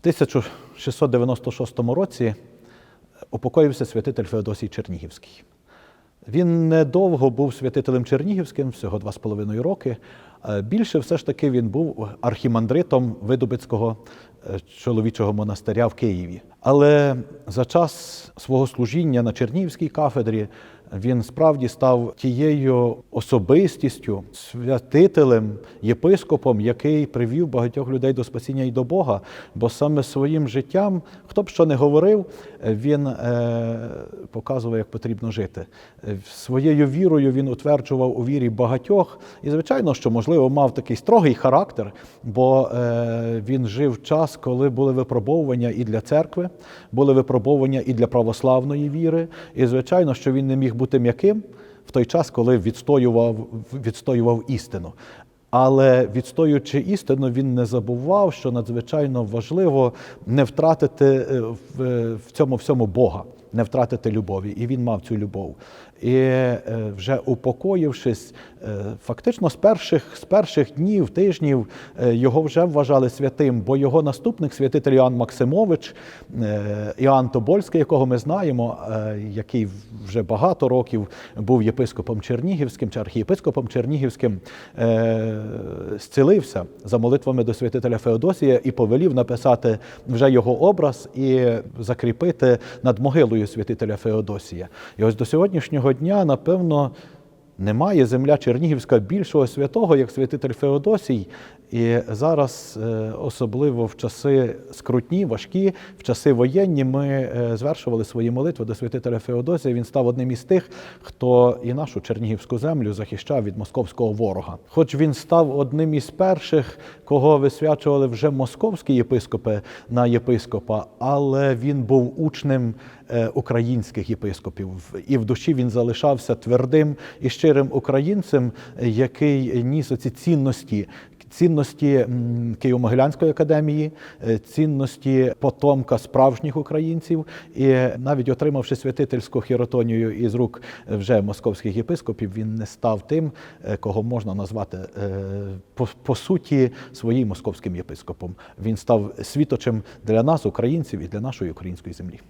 В 1696 році упокоївся святитель Феодосій Чернігівський. Він недовго був святителем Чернігівським, всього два з половиною роки. Е, Більше все ж таки він був архімандритом Видубицького е, чоловічого монастиря в Києві. Але за час свого служіння на Чернігівській кафедрі він справді став тією особистістю, святителем, єпископом, який привів багатьох людей до спасіння і до Бога. Бо саме своїм життям, хто б що не говорив, він е, показував, як потрібно жити. Своєю вірою він утверджував у вірі багатьох. І, звичайно, що, можливо, мав такий строгий характер, бо е, він жив час, коли були випробовування і для церкви, були випробовування і для православної віри. І, звичайно, що він не міг бути м'яким в той час, коли відстоював, відстоював істину. Але відстоюючи істину, він не забував, що надзвичайно важливо не втратити е, в, в цьому всьому Бога, не втратити любові. І він мав цю любов. І е, вже упокоївшись, е, фактично з перших, з перших днів, тижнів е, його вже вважали святим, бо його наступник, святитель Іоанн Максимович, Іоанн Тобольський, якого ми знаємо, який вже багато років був єпископом Чернігівським чи архієпископом Чернігівським, зцілився за молитвами до святителя Феодосія і повелів написати вже його образ і закріпити над могилою святителя Феодосія. І ось до сьогоднішнього дня, напевно, немає земля Чернігівська більшого святого, як святитель Феодосій. І зараз, е, особливо в часи скрутні, важкі, в часи воєнні, ми е, звершували свої молитви до святителя Феодосія. Він став одним із тих, хто і нашу Чернігівську землю захищав від московського ворога. Хоч він став одним із перших, кого висвячували вже московські єпископи на єпископа, але він був учнем е, українських єпископів. І в душі він залишався твердим і щирим українцем, е, який ніс оці цінності. Цінності Києво-Могилянської академії, е, цінності потомка справжніх українців, і навіть отримавши святительську хіротонію із рук вже московських єпископів, він не став тим, е, кого можна назвати е, по, по суті своїм московським єпископом. Він став світочем для нас, українців, і для нашої української землі.